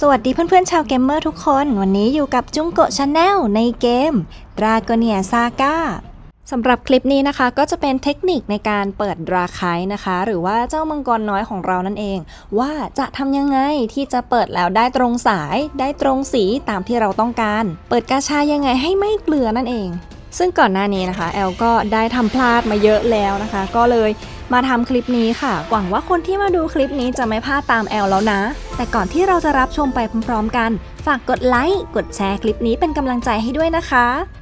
สวัสดีเพื่อนๆชาวเกมเมอร์ทุกคน วันนี้อยู่กับจุงโกะชาแนลในเกม Dragonia Saga สำหรับคลิปนี้นะคะก็จะเป็นเทคนิคในการเปิดดราไคนะคะ หรือว่าเจ้ามังกรน้อยของเรานั่นเอง ว่าจะทำยังไงที่จะเปิดแล้วได้ตรงสายได้ตรงสีตามที่เราต้องการ เปิดกาชายังไงให้ไม่เกลือนั่นเอง ซึ่งก่อนหน้านี้นะคะ แอลก็ได้ทำพลาดมาเยอะแล้วนะคะ ก็เลยมาทำคลิปนี้ค่ะ หวังว่าคนที่มาดูคลิปนี้จะไม่พลาดตามแอลแล้วนะ แต่ก่อนที่เราจะรับชมไปพร้อมๆกัน ฝากกดไลค์ กดแชร์คลิปนี้เป็นกำลังใจให้ด้วยนะคะ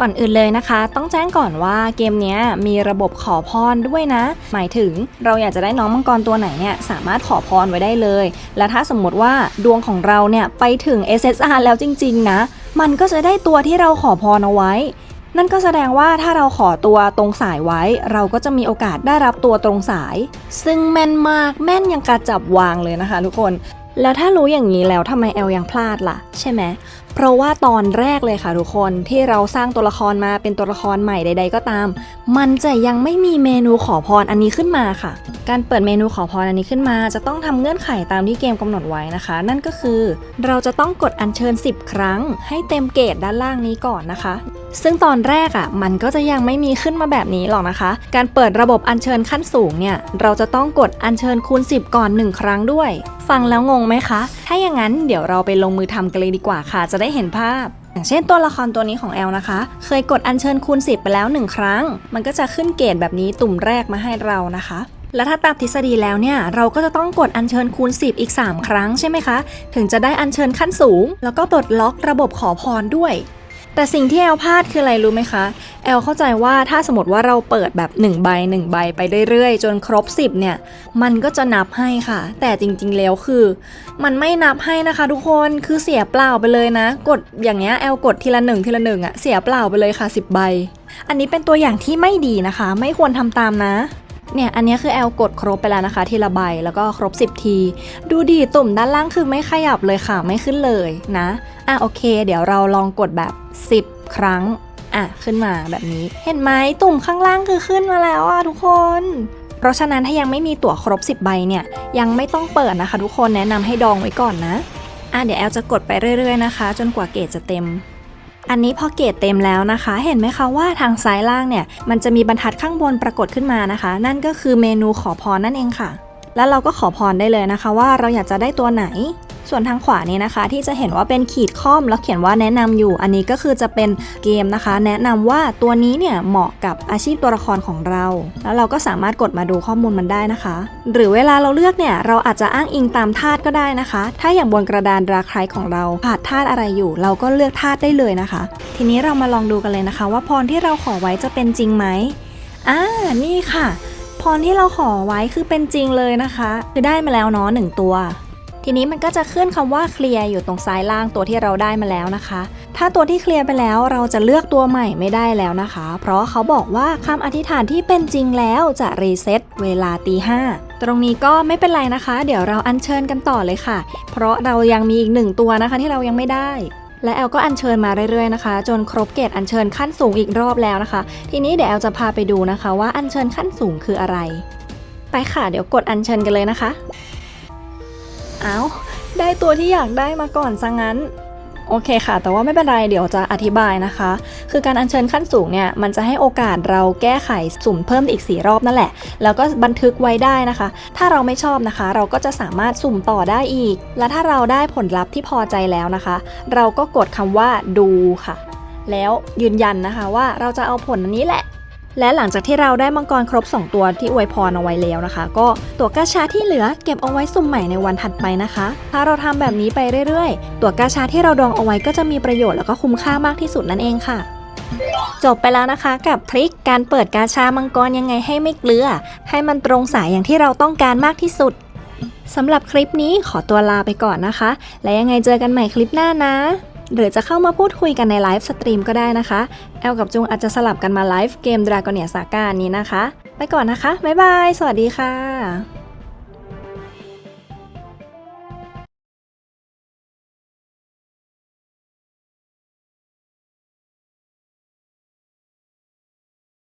ก่อนอื่นเลยนะคะ ต้องแจ้งก่อนว่าเกมนี้มีระบบขอพรด้วยนะ หมายถึงเราอยากจะได้น้องมังกรตัวไหนเนี่ยสามารถขอพรไว้ได้เลย และถ้าสมมติว่าดวงของเราเนี่ยไปถึง SSR แล้วจริง ๆ นะ มันก็จะได้ตัวที่เราขอพรเอาไว้ นั่นก็แสดงว่าถ้าเราขอตัวตรงสายไว้ เราก็จะมีโอกาสได้รับตัวตรงสาย ซึ่งแม่นมากแม่นยังกระจับวางเลยนะคะ ทุกคน แล้วถ้ารู้อย่างนี้แล้วทำไมแอลยังพลาดล่ะ ใช่ไหม เพราะว่าตอนแรกเลยค่ะทุกคนที่เราสร้างตัวละครมาเป็นตัวละครใหม่ใด ๆ ก็ตาม มันจะยังไม่มีเมนูขอพรอันนี้ขึ้นมาค่ะ การเปิดเมนูขอพรอันนี้ขึ้นมา จะต้องทำเงื่อนไขตามที่เกมกำหนดไว้นะคะ นั่นก็คือ เราจะต้องกดอัญเชิญ 10 ครั้ง ให้เต็มเกรดด้านล่างนี้ก่อนนะคะ ซึ่งตอนแรกอะ่ะมันก็จะยังไม่มีขึ้นมาแบบนี้หรอกนะคะ การเปิดระบบอัญเชิญขั้นสูงเนี่ยเราจะต้องกดอัญเชิญคูณ 10 ก่อน 1 ครั้งด้วย ฟังแล้วงงไหมคะ ถ้าอย่างนั้นเดี๋ยวเราไปลงมือทำกันเลยดีกว่าค่ะ จะได้เห็นภาพอย่างเช่นตัวละครตัวนี้ของแอลนะคะ เคยกดอัญเชิญคูณ10 ไปแล้ว 1 ครั้ง มันก็จะขึ้นเกรดแบบนี้ตุ่มแรกมาให้เรานะคะ และถ้าตามทฤษฎีแล้วเนี่ยเราก็จะต้องกดอัญเชิญคูณ 10 อีก 3 ครั้งใช่ไหมคะ ถึงจะได้อัญเชิญขั้นสูง แล้วก็ปลดล็อกระบบขอพรด้วย แต่สิ่งที่แอลพลาดคืออะไรรู้ไหมคะ แอลเข้าใจว่าถ้าสมมติว่าเราเปิดแบบ1ใบ1ใบไปเรื่อยๆ จนครบ 10 เนี่ย มันก็จะนับให้ค่ะ แต่จริงๆแล้วคือ มันไม่นับให้นะคะ ทุกคนคือเสียเปล่าไปเลยนะ กดอย่างเงี้ยแอลกดทีละหนึ่งทีละหนึ่งอะเสียเปล่าไปเลยค่ะ 10 ใบ อันนี้เป็นตัวอย่างที่ไม่ดีนะคะ ไม่ควรทำตามนะ เนี่ยอันนี้คือแอลกดครบไปแล้วนะคะทีละใบแล้วก็ครบ 10 ที ดูดีตุ่มด้านล่างคือไม่ขยับเลยค่ะไม่ขึ้นเลยนะอะโอเค เดี๋ยวเราลองกดแบบ 10 ครั้งอะขึ้นมาแบบนี้ เห็นไหมตุ่มข้างล่างคือขึ้นมาแล้วอะทุกคน เพราะฉะนั้นถ้ายังไม่มีตั๋วครบ 10 ใบเนี่ยยังไม่ต้องเปิดนะคะ ทุกคนแนะนำให้ดองไว้ก่อนนะอะเดี๋ยวแอลจะกดไปเรื่อยๆนะคะ จนกว่าเกรดจะเต็ม อันนี้พอเกรดเต็มแล้วนะคะ เห็นไหมคะว่าทางซ้ายล่างเนี่ย มันจะมีบรรทัดข้างบนปรากฏขึ้นมานะคะ นั่นก็คือเมนูขอพรนั่นเองค่ะ แล้วเราก็ขอพรได้เลยนะคะ ว่าเราอยากจะได้ตัวไหน ส่วนทางขวานี้นะคะ ที่จะเห็นว่าเป็นขีดค่อมแล้วเขียนว่าแนะนำอยู่ อันนี้ก็คือจะเป็นเกมนะคะ แนะนำว่าตัวนี้เนี่ยเหมาะกับอาชีพตัวละครของเรา แล้วเราก็สามารถกดมาดูข้อมูลมันได้นะคะ หรือเวลาเราเลือกเนี่ยเราอาจจะอ้างอิงตามธาตุก็ได้นะคะ ถ้าอย่างบนกระดานราคายของเราขาดธาตุอะไรอยู่ เราก็เลือกธาตุได้เลยนะคะ ทีนี้เรามาลองดูกันเลยนะคะ ว่าพรที่เราขอไว้จะเป็นจริงไหมอ่านี่ค่ะพรที่เราขอไว้คือเป็นจริงเลยนะคะ คือได้มาแล้วเนาะหนึ่งตัว ทีนี้มันก็จะขึ้นคำว่าเคลียร์อยู่ตรงซ้ายล่างตัวที่เราได้มาแล้วนะคะ ถ้าตัวที่เคลียร์ไปแล้วเราจะเลือกตัวใหม่ไม่ได้แล้วนะคะ เพราะเขาบอกว่าคำอธิษฐานที่เป็นจริงแล้วจะรีเซ็ตเวลาตีห้าตรงนี้ก็ไม่เป็นไรนะคะ เดี๋ยวเราอัญเชิญกันต่อเลยค่ะ เพราะเรายังมีอีกหนึ่งตัวนะคะที่เรายังไม่ได้และแอลก็อัญเชิญมาเรื่อยๆนะคะ จนครบเกรดอัญเชิญขั้นสูงอีกรอบแล้วนะคะ ทีนี้เดี๋ยวแอลจะพาไปดูนะคะว่าอัญเชิญขั้นสูงคืออะไร ไปค่ะเดี๋ยวกดอัญเชิญกันเลยนะคะ อาได้ตัวที่อยากได้มาก่อนซะงั้นโอเคค่ะ แต่ว่าไม่เป็นไร เดี๋ยวจะอธิบายนะคะ คือการอัญเชิญขั้นสูงเนี่ย มันจะให้โอกาสเราแก้ไขสุ่มเพิ่มอีก 4 รอบนั่นแหละ แล้วก็บันทึกไว้ได้นะคะ ถ้าเราไม่ชอบนะคะ เราก็จะสามารถสุ่มต่อได้อีก และถ้าเราได้ผลลัพธ์ที่พอใจแล้วนะคะ เราก็กดคำว่าดูค่ะ แล้วยืนยันนะคะว่าเราจะเอาผลนี้แหละ และหลังจากที่เราได้มังกรครบ 2 ตัวที่อวยพรเอาไว้แล้วนะคะ ก็ตัวกาชาที่เหลือเก็บเอาไว้สุ่มใหม่ในวันถัดไปนะคะ ถ้าเราทำแบบนี้ไปเรื่อยๆ ตัวกาชาที่เราดองเอาไว้ก็จะมีประโยชน์แล้วก็คุ้มค่ามากที่สุดนั่นเองค่ะ จบไปแล้วนะคะกับทริคการเปิดกาชามังกรยังไงให้ไม่เกลือ ให้มันตรงสายอย่างที่เราต้องการมากที่สุดสำหรับคลิปนี้ขอตัวลาไปก่อนนะคะ และยังไงเจอกันใหม่คลิปหน้านะ หรือจะเข้ามาพูดคุยกันในไลฟ์สตรีมก็ได้นะคะ แอลกับจุงอาจจะสลับกันมาไลฟ์เกม Dragonia Saga นี้นะคะ ไปก่อนนะคะ บ๊ายบาย สวัสดีค่ะ